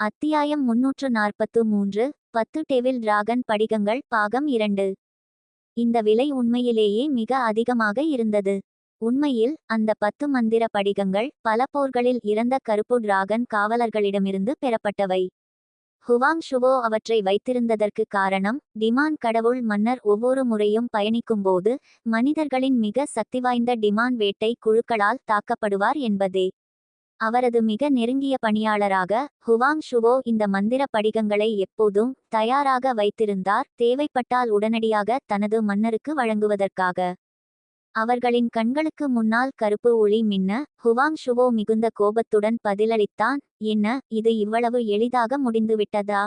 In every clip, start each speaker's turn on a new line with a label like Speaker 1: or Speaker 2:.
Speaker 1: அத்தியாயம் முன்னூற்று நாற்பத்து மூன்று பத்து டெவில் டிராகன் படிகங்கள் பாகம் இரண்டு. இந்த விலை உண்மையிலேயே மிக அதிகமாக இருந்தது. உண்மையில் அந்த பத்து மந்திர படிகங்கள் பல போர்களில் இறந்த கருப்பு டிராகன் காவலர்களிடமிருந்து பெறப்பட்டவை. ஹுவாங் ஷுவோ அவற்றை வைத்திருந்ததற்கு காரணம் டிமான் கடவுள் மன்னர் ஒவ்வொரு முறையும் பயணிக்கும்போது மனிதர்களின் மிக சக்திவாய்ந்த டிமான் வேட்டை குழுக்களால் தாக்கப்படுவார் என்பதே. அவரது மிக நெருங்கிய பணியாளராக ஹுவாங் ஷுவோ இந்த மந்திர படிகங்களை எப்போதும் தயாராக வைத்திருந்தார் தேவைப்பட்டால் உடனடியாக தனது மன்னருக்கு வழங்குவதற்காக. அவர்களின் கண்களுக்கு முன்னால் கருப்பு ஒளி மின்ன ஹுவாங் ஷுவோ மிகுந்த கோபத்துடன் பதிலளித்தான் என்ன இது இவ்வளவு எளிதாக முடிந்துவிட்டதா?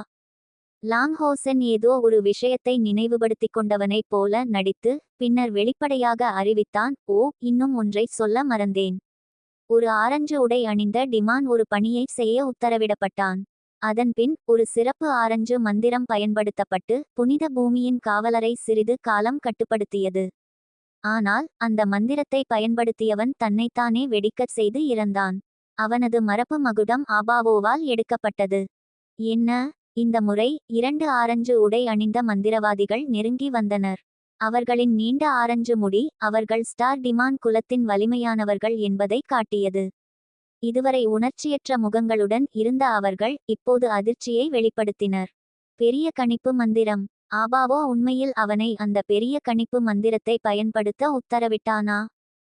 Speaker 1: லாங்ஹோசன் ஏதோ ஒரு விஷயத்தை நினைவுபடுத்திக் கொண்டவனைப் போல நடித்து பின்னர் வெளிப்படையாக அறிவித்தான் ஓ இன்னும் ஒன்றை சொல்ல மறந்தேன். ஒரு ஆரஞ்சு உடை அணிந்த டிமான் ஒரு பணியை செய்ய உத்தரவிடப்பட்டான். அதன்பின் ஒரு சிறப்பு ஆரஞ்சு மந்திரம் பயன்படுத்தப்பட்டு புனித பூமியின் காவலரை சிறிது காலம் கட்டுப்படுத்தியது. ஆனால் அந்த மந்திரத்தை பயன்படுத்தியவன் தன்னைத்தானே வெடிக்கச் செய்து இறந்தான். அவனது மரபு மகுடம் ஆபாவோவால் எடுக்கப்பட்டது. என்ன? இந்த முறை இரண்டு ஆரஞ்சு உடை அணிந்த மந்திரவாதிகள் நெருங்கி வந்தனர். அவர்களின் நீண்ட ஆரஞ்சு முடி அவர்கள் ஸ்டார் டிமான் குலத்தின் வலிமையானவர்கள் என்பதை காட்டியது. இதுவரை உணர்ச்சியற்ற முகங்களுடன் இருந்த அவர்கள் இப்போது அதிர்ச்சியை வெளிப்படுத்தினர். பெரிய கணிப்பு மந்திரம். ஆபாவோ உண்மையில் அவனை அந்த பெரிய கணிப்பு மந்திரத்தை பயன்படுத்த உத்தரவிட்டானா?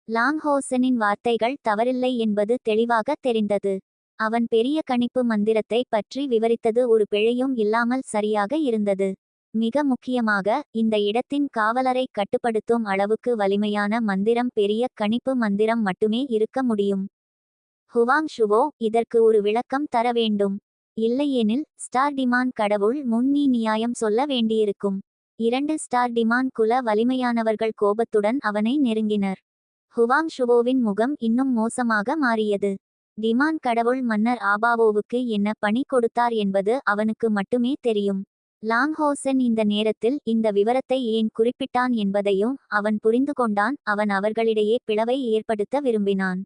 Speaker 1: லாங்ஹோசனின் வார்த்தைகள் தவறில்லை என்பது தெளிவாக தெரிந்தது. அவன் பெரிய கணிப்பு மந்திரத்தை பற்றி விவரித்தது ஒரு பிழையும் இல்லாமல் சரியாக இருந்தது. மிக முக்கியமாக இந்த இடத்தின் காவலரை கட்டுப்படுத்தும் அளவுக்கு வலிமையான மந்திரம் பெரிய கணிப்பு மந்திரம் மட்டுமே இருக்க முடியும். ஹுவாங் ஷுவோ இதற்கு ஒரு விளக்கம் தர வேண்டும். இல்லையெனில் ஸ்டார் டிமான் கடவுள் முன்னி நியாயம் சொல்ல வேண்டியிருக்கும். இரண்டு ஸ்டார் டிமான் குல வலிமையானவர்கள் கோபத்துடன் அவனை நெருங்கினர். ஹுவாங் ஷுவோவின் முகம் இன்னும் மோசமாக மாறியது. டிமான் கடவுள் மன்னர் ஆபாவோவுக்கு என்ன பணி கொடுத்தார் என்பது அவனுக்கு மட்டுமே தெரியும். லாங்ஹோசன் இந்த நேரத்தில் இந்த விவரத்தை ஏன் குறிப்பிட்டான் என்பதையும் அவன் புரிந்து கொண்டான் அவன் அவர்களிடையே பிளவை ஏற்படுத்த விரும்பினான்.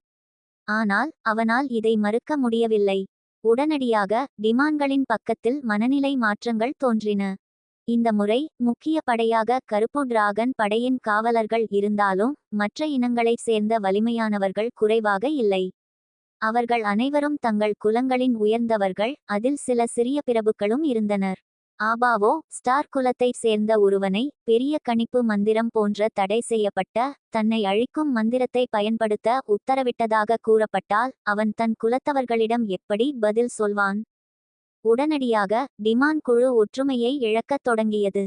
Speaker 1: ஆனால் அவனால் இதை மறுக்க முடியவில்லை. உடனடியாக டிமான்களின் பக்கத்தில் மனநிலை மாற்றங்கள் தோன்றின. இந்த முறை முக்கிய படையாக கருப்பு டிராகன் படையின் காவலர்கள் இருந்தாலும் மற்ற இனங்களைச் சேர்ந்த வலிமையானவர்கள் குறைவாக இல்லை. அவர்கள் அனைவரும் தங்கள் குலங்களின் உயர்ந்தவர்கள் அதில் சில சிறிய பிரபுக்களும் இருந்தனர். ஆபாவோ ஸ்டார் குலத்தைச் சேர்ந்த ஒருவனை பெரிய கணிப்பு மந்திரம் போன்ற தடை செய்யப்பட்ட தன்னை அழிக்கும் மந்திரத்தை பயன்படுத்த உத்தரவிட்டதாக கூறப்பட்டால் அவன் தன் குலத்தவர்களிடம் எப்படி பதில் சொல்வான்? உடனடியாக டிமான் குழு ஒற்றுமையை இழக்கத் தொடங்கியது.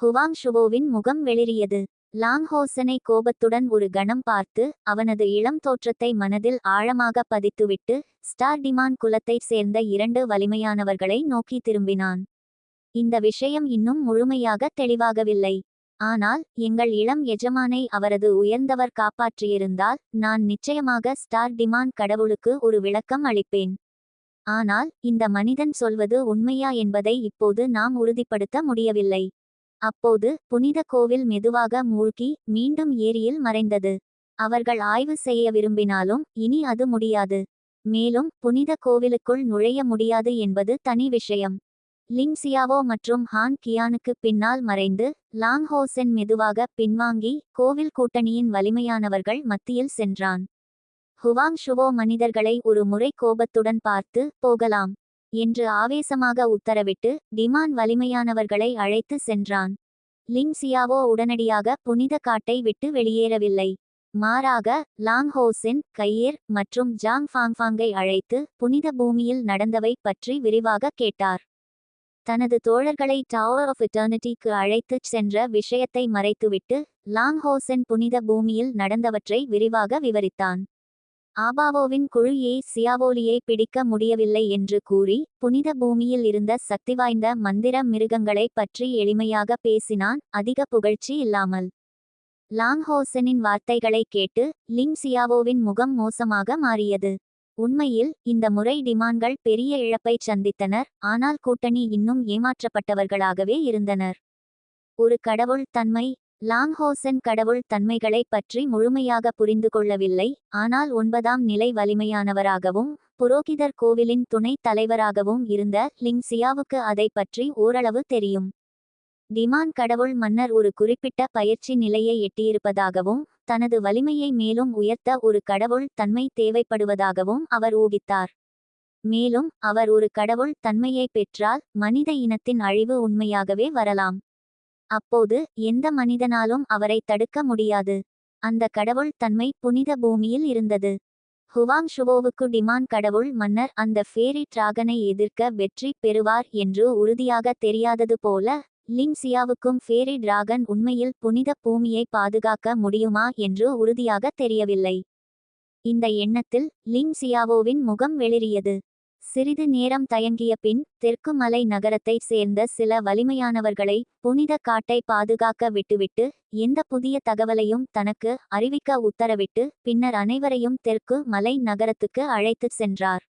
Speaker 1: ஹுவாங் ஷுவோவின் முகம் வெளிரியது லாங்ஹோசனை கோபத்துடன் ஒரு கணம் பார்த்து அவனது இளம் தோற்றத்தை மனதில் ஆழமாக பதித்துவிட்டு ஸ்டார் டிமான் குலத்தைச் சேர்ந்த இரண்டு வலிமையானவர்களை நோக்கி திரும்பினான். இந்த விஷயம் இன்னும் முழுமையாக தெளிவாகவில்லை. ஆனால் எங்கள் இளம் எஜமானை அவரது உயர்ந்தவர் காப்பாற்றியிருந்தால் நான் நிச்சயமாக ஸ்டார் டிமான் கடவுளுக்கு ஒரு விளக்கம் அளிப்பேன். ஆனால் இந்த மனிதன் சொல்வது உண்மையா என்பதை இப்போது நாம் உறுதிப்படுத்த முடியவில்லை. அப்போது புனித கோவில் மெதுவாக மூழ்கி மீண்டும் ஏரியில் மறைந்தது. அவர்கள் ஆய்வு செய்ய விரும்பினாலும் இனி அது முடியாது. மேலும் புனித கோவிலுக்குள் நுழைய முடியாது என்பது தனி விஷயம். லிங் சியாவோ மற்றும் ஹான் கியானுக்கு பின்னால் மறைந்து லாங் ஹோசென் மெதுவாக பின்வாங்கி கோவில் கூட்டணியின் வலிமையானவர்கள் மத்தியில் சென்றான். ஹுவாங் ஷுவோ மனிதர்களை ஒரு முறை கோபத்துடன் பார்த்து போகலாம் என்று ஆவேசமாக உத்தரவிட்டு டிமான் வலிமையானவர்களை அழைத்து சென்றான். லிங் சியாவோ உடனடியாக புனித காட்டை விட்டு வெளியேறவில்லை. மாறாக லாங் ஹோசென் கையேர் மற்றும் ஜாங் ஃபாங்ஃபாங்கை அழைத்து புனித பூமியில் நடந்தவை பற்றி விரிவாக கேட்டார். தனது தோழர்களை டவர் ஆஃப் இட்டர்னிட்டிக்கு அழைத்துச் சென்ற விஷயத்தை மறைத்துவிட்டு லாங்ஹோசன் புனித பூமியில் நடந்தவற்றை விரிவாக விவரித்தான். ஆபாவோவின் குழு ஏ சியாவோலியை பிடிக்க முடியவில்லை என்று கூறி புனித பூமியில் இருந்த சக்திவாய்ந்த மந்திர மிருகங்களை பற்றி எளிமையாக பேசினான் அதிக புகழ்ச்சி இல்லாமல். லாங்ஹோசனின் வார்த்தைகளை கேட்டு லிங் சியாவோவின் முகம் மோசமாக மாறியது. உண்மையில் இந்த முறை டிமான்கள் பெரிய இழப்பை சந்தித்தனர் ஆனால் கூட்டணி இன்னும் ஏமாற்றப்பட்டவர்களாகவே இருந்தனர். ஒரு கடவுள் தன்மை லாங்ஹோசன் கடவுள் தன்மைகளை பற்றி முழுமையாக புரிந்து கொள்ளவில்லை ஆனால் ஒன்பதாம் நிலை வலிமையானவராகவும் புரோகிதர் கோவிலின் துணைத் தலைவராகவும் இருந்த லிங் சியாவுக்கு அதை பற்றி ஓரளவு தெரியும். டிமான் கடவுள் மன்னர் ஒரு குறிப்பிட்ட பயிற்சி நிலையை எட்டியிருப்பதாகவும் தனது வலிமையை மேலும் உயர்த்த ஒரு கடவுள் தன்மை தேவைப்படுவதாகவும் அவர் ஊகித்தார். மேலும் அவர் ஒரு கடவுள் தன்மையை பெற்றால் மனித இனத்தின் அழிவு உண்மையாகவே வரலாம். அப்போது எந்த மனிதனாலும் அவரை தடுக்க முடியாது. அந்த கடவுள் தன்மை புனித பூமியில் இருந்தது. ஹுவாங் ஷுவோவுக்கு டிமான் கடவுள் மன்னர் அந்த ஃபேரி டிராகனை எதிர்க்க வெற்றி பெறுவார் என்று உறுதியாக தெரியாதது போல லிங்சியாவுக்கும் ஃபேரி டிராகன் உண்மையில் புனித பூமியை பாதுகாக்க முடியுமா என்று உறுதியாக தெரியவில்லை. இந்த எண்ணத்தில் லிங் சியாவோவின் முகம் வெளிரியது சிறிது நேரம் தயங்கிய பின் தெற்கு மலை நகரத்தைச் சேர்ந்த சில வலிமையானவர்களை புனித காட்டை பாதுகாக்க விட்டுவிட்டு எந்த புதிய தகவலையும் தனக்கு அறிவிக்க உத்தரவிட்டு பின்னர் அனைவரையும் தெற்கு மலை நகரத்துக்கு அழைத்துச் சென்றார்.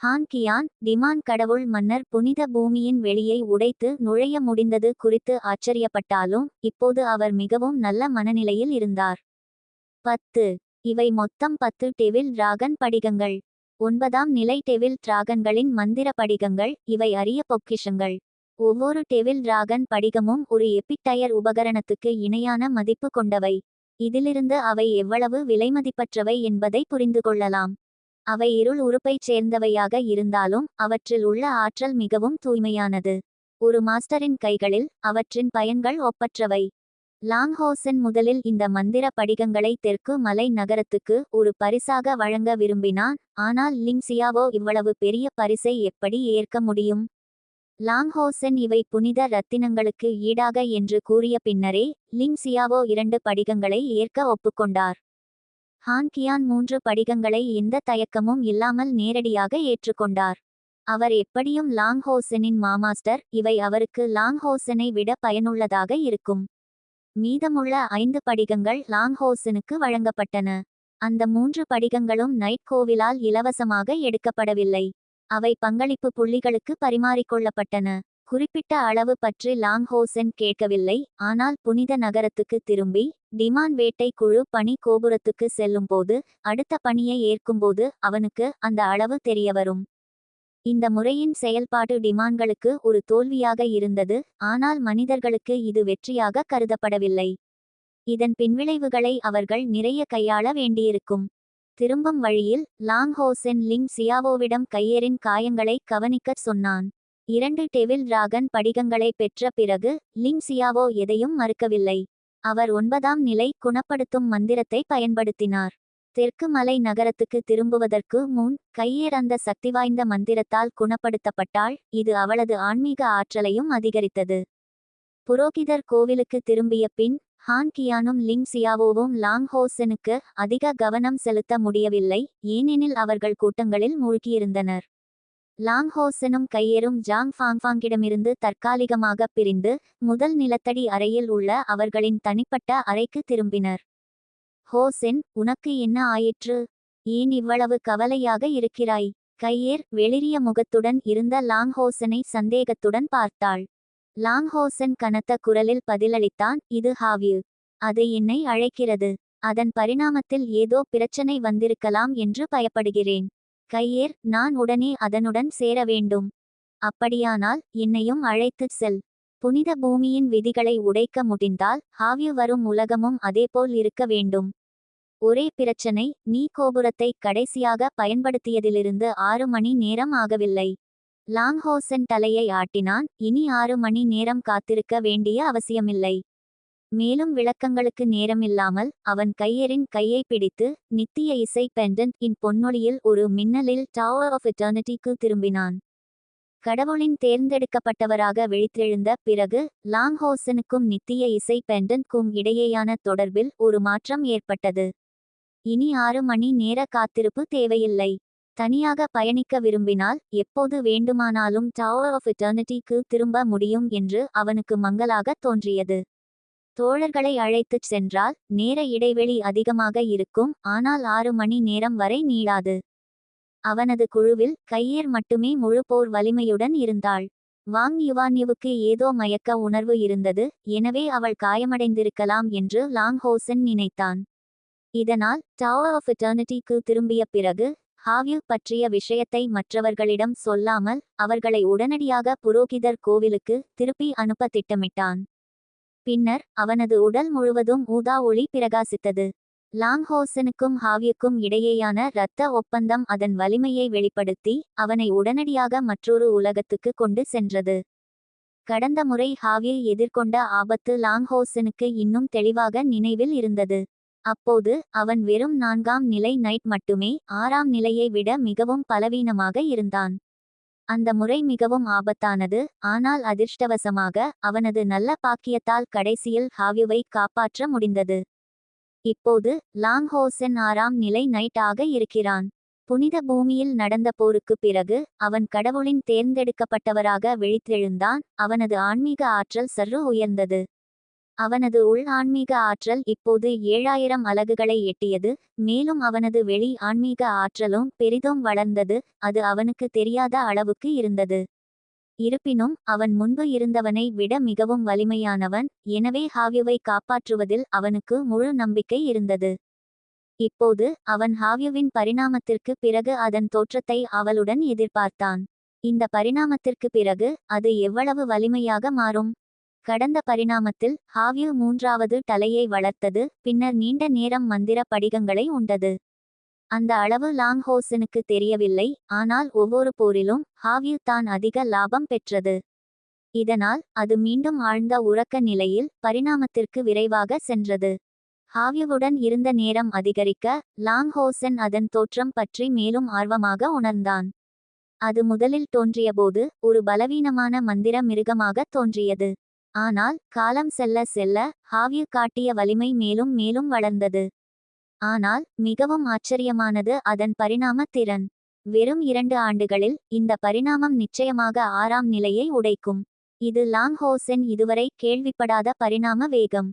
Speaker 1: ஹான் கியான் டிமான் கடவுள் மன்னர் புனித பூமியின் வெளியை உடைத்து நுழைய முடிந்தது குறித்து ஆச்சரியப்பட்டாலும் இப்போது அவர் மிகவும் நல்ல மனநிலையில் இருந்தார். பத்து. இவை மொத்தம் பத்து டெவில் டிராகன் படிகங்கள். ஒன்பதாம் நிலை டெவில் டிராகன்களின் மந்திர படிகங்கள் இவை அரிய பொக்கிஷங்கள். ஒவ்வொரு டெவில் டிராகன் படிகமும் ஒரு எபிட்டயர் உபகரணத்துக்கு இணையான மதிப்பு கொண்டவை. இதிலிருந்து அவை எவ்வளவு விலைமதிப்பற்றவை என்பதை புரிந்து கொள்ளலாம். அவை இருள் உறுப்பைச் சேர்ந்தவையாக இருந்தாலும் அவற்றில் உள்ள ஆற்றல் மிகவும் தூய்மையானது. ஒரு மாஸ்டரின் கைகளில் அவற்றின் பயன்கள் ஒப்பற்றவை. லாங்ஹோசன் முதலில் இந்த மந்திர படிகங்களை தெற்கு மலை நகரத்துக்கு ஒரு பரிசாக வழங்க விரும்பினான் ஆனால் லிங்சியாவோ இவ்வளவு பெரிய பரிசை எப்படி ஏற்க முடியும்? லாங்ஹோசன் இவை புனித ரத்தினங்களுக்கு ஈடாக என்று கூறிய பின்னரே லிங்சியாவோ இரண்டு படிகங்களை ஏற்க ஒப்புக்கொண்டார். ஹான் கியான் மூன்று படிகங்களை எந்த தயக்கமும் இல்லாமல் நேரடியாக ஏற்றுக்கொண்டார். அவர் எப்படியும் லாங் ஹோசனின் மாமாஸ்டர் இவை அவருக்கு லாங் ஹோசனை விட பயனுள்ளதாக இருக்கும். மீதமுள்ள ஐந்து படிகங்கள் லாங்ஹோசனுக்கு வழங்கப்பட்டன. அந்த மூன்று படிகங்களும் நைட் கோவிலால் இலவசமாக எடுக்கப்படவில்லை. அவை பங்களிப்பு புள்ளிகளுக்கு பரிமாறிக்கொள்ளப்பட்டன. குறிப்பிட்ட அளவு பற்றி லாங்ஹோசன் கேட்கவில்லை. ஆனால் புனித நகரத்துக்கு திரும்பி டிமான் வேட்டை குழு பணி கோபுரத்துக்கு செல்லும்போது அடுத்த பணியை ஏற்கும்போது அவனுக்கு அந்த அளவு தெரியவரும். இந்த முறையின் செயல்பாடு டிமான்களுக்கு ஒரு தோல்வியாக இருந்தது. ஆனால் மனிதர்களுக்கு இது வெற்றியாக கருதப்படவில்லை. இதன் பின்விளைவுகளை அவர்கள் நிறைய கையாள வேண்டியிருக்கும். திரும்பும் வழியில் லாங் ஹோசென் லிங் சியாவோவிடம் கையேறின் காயங்களை கவனிக்கச் சொன்னான். இரண்டு டெவில் டிராகன் படிகங்களை பெற்ற பிறகு லிங் சியாவோ எதையும் மறுக்கவில்லை. அவர் ஒன்பதாம் நிலை குணப்படுத்தும் மந்திரத்தை பயன்படுத்தினார். தெற்கு மலை நகரத்துக்கு திரும்புவதற்கு முன் கையேர் அந்த சக்தி வாய்ந்த மந்திரத்தால் குணப்படுத்தப்பட்டால் இது அவளது ஆன்மீக ஆற்றலையும் அதிகரித்தது. புரோகிதர் கோவிலுக்கு திரும்பிய பின் ஹான் கியானும் லிங் சியாவோவும் லாங் ஹோசனுக்கு அதிக கவனம் செலுத்த முடியவில்லை ஏனெனில் அவர்கள் கூட்டங்களில் மூழ்கியிருந்தனர். லாங்ஹோசனும் கையேறும் ஜாங் ஃபாங்ஃபாங்கிடமிருந்து தற்காலிகமாக பிரிந்து முதல் நிலத்தடி அறையில் உள்ள அவர்களின் தனிப்பட்ட அறைக்கு திரும்பினர். ஹோசென் உனக்கு என்ன ஆயிற்று? ஏன் இவ்வளவு கவலையாக இருக்கிறாய்? கையேர் வெளிரிய முகத்துடன் இருந்த லாங்ஹோசனை சந்தேகத்துடன் பார்த்தாள். லாங்ஹோசன் கனத்த குரலில் பதிலளித்தான் இது ஹாவியு. அது என்னை அழைக்கிறது. அதன் பரிணாமத்தில் ஏதோ பிரச்சனை வந்திருக்கலாம் என்று பயப்படுகிறேன். கையேர் நான் உடனே அதனுடன் சேர வேண்டும். அப்படியானால் என்னையும் அழைத்துச் செல். புனித பூமியின் விதிகளை உடைக்க முடிந்தால் ஹாவியு வரும் உலகமும் அதேபோல் இருக்க வேண்டும். ஒரே பிரச்சனை நீ கோபுரத்தை கடைசியாக பயன்படுத்தியதிலிருந்து ஆறு மணி நேரம் ஆகவில்லை. லாங்ஹோசன் தலையை ஆட்டினான் இனி ஆறு மணி நேரம் காத்திருக்க வேண்டிய அவசியமில்லை. மேலும் விளக்கங்களுக்கு நேரமில்லாமல் அவன் கையரின் கையை பிடித்து நித்திய இசை பெண்டன்ட் இன் பொன்னொழியில் ஒரு மின்னலில் டவர் ஆஃப் எட்டர்னிட்டிக்கு திரும்பினான். கடவுளின் தேர்ந்தெடுக்கப்பட்டவராக விழித்தெழுந்த பிறகு லாங்ஹோசனுக்கும் நித்திய இசை பெண்டன்ட்கும் இடையேயான தொடர்பில் ஒரு மாற்றம் ஏற்பட்டது. இனி ஆறு மணி நேர காத்திருப்பு தேவையில்லை. தனியாக பயணிக்க விரும்பினால் எப்போது வேண்டுமானாலும் டவர் ஆஃப் எட்டர்னிட்டிக்கு திரும்ப முடியும் என்று அவனுக்கு மங்களாக தோன்றியது. தோழர்களை அழைத்துச் சென்றால் நேர இடைவெளி அதிகமாக இருக்கும் ஆனால் ஆறு மணி நேரம் வரை நீளாது. அவனது குழுவில் கையேர் மட்டுமே முழு போர் வலிமையுடன் இருந்தாள். வாங் யுவான்யுவுக்கு ஏதோ மயக்க உணர்வு இருந்தது எனவே அவள் காயமடைந்திருக்கலாம் என்று லாங் ஹோசன் நினைத்தான். இதனால் டவர் ஆஃப் எட்டர்னிட்டிக்கு திரும்பிய பிறகு ஹாவ்யூ பற்றிய விஷயத்தை மற்றவர்களிடம் சொல்லாமல் அவர்களை உடனடியாக புரோகிதர் கோவிலுக்கு திருப்பி அனுப்ப திட்டமிட்டான். பின்னர் அவனது உடல் முழுவதும் ஊதா ஒளி பிரகாசித்தது. லாங்ஹோசனுக்கும் ஹாவியுக்கும் இடையேயான இரத்த ஒப்பந்தம் அதன் வலிமையை வெளிப்படுத்தி அவனை உடனடியாக மற்றொரு உலகத்துக்கு கொண்டு சென்றது. கடந்த முறை ஹாவியை எதிர்கொண்ட ஆபத்து லாங்ஹோசனுக்கு இன்னும் தெளிவாக நினைவில் இருந்தது. அப்போது அவன் வெறும் நான்காம் நிலை நைட் மட்டுமே ஆறாம் நிலையை விட மிகவும் பலவீனமாக இருந்தான். அந்த முறை மிகவும் ஆபத்தானது ஆனால் அதிர்ஷ்டவசமாக அவனது நல்ல பாக்கியத்தால் கடைசியில் ஹாவ்யுவை காப்பாற்ற முடிந்தது. இப்போது லாங்ஹோசன் ஆறாம் நிலை நைட் ஆக இருக்கிறான். புனித பூமியில் நடந்த போருக்கு பிறகு அவன் கடவுளின் தேர்ந்தெடுக்கப்பட்டவராக விழித்தெழுந்தான் அவனது ஆன்மீக ஆற்றல் சற்று உயர்ந்தது. அவனது உள் ஆன்மீக ஆற்றல் இப்போது ஏழாயிரம் அலகுகளை எட்டியது மேலும் அவனது வெளி ஆன்மீக ஆற்றலும் பெரிதும் வளர்ந்தது அது அவனுக்கு தெரியாத அளவுக்கு இருந்தது. இருப்பினும் அவன் முன்பு இருந்தவனை விட மிகவும் வலிமையானவன் எனவே ஹாவ்யுவை காப்பாற்றுவதில் அவனுக்கு முழு நம்பிக்கை இருந்தது. இப்போது அவன் ஹாவ்யுவின் பரிணாமத்திற்கு பிறகு அதன் தோற்றத்தை அவளுடன் எதிர்பார்த்தான். இந்த பரிணாமத்திற்கு பிறகு அது எவ்வளவு வலிமையாக மாறும்? கடந்த பரிணாமத்தில் ஹாவ்யு மூன்றாவது தலையை வளர்த்தது பின்னர் நீண்ட நேரம் மந்திர படிகங்களை உண்டது. அந்த அளவு லாங்ஹோசனுக்கு தெரியவில்லை ஆனால் ஒவ்வொரு போரிலும் ஹாவ்யு தான் அதிக லாபம் பெற்றது. இதனால் அது மீண்டும் ஆழ்ந்த உறக்க நிலையில் பரிணாமத்திற்கு விரைவாக சென்றது. ஹாவ்யுவுடன் இருந்த நேரம் அதிகரிக்க லாங்ஹோசன் அதன் தோற்றம் பற்றி மேலும் ஆர்வமாக உணர்ந்தான். அது முதலில் தோன்றியபோது ஒரு பலவீனமான மந்திர மிருகமாக தோன்றியது. ஆனால் காலம் செல்ல செல்ல ஹாவ்யு காட்டிய வலிமை மேலும் மேலும் வளர்ந்தது. ஆனால் மிகவும் ஆச்சரியமானது அதன் பரிணாம திறன். வெறும் இரண்டு ஆண்டுகளில் இந்த பரிணாமம் நிச்சயமாக ஆறாம் நிலையை உடைக்கும். இது லாங் ஹோசென் இதுவரை கேள்விப்படாத பரிணாம வேகம்.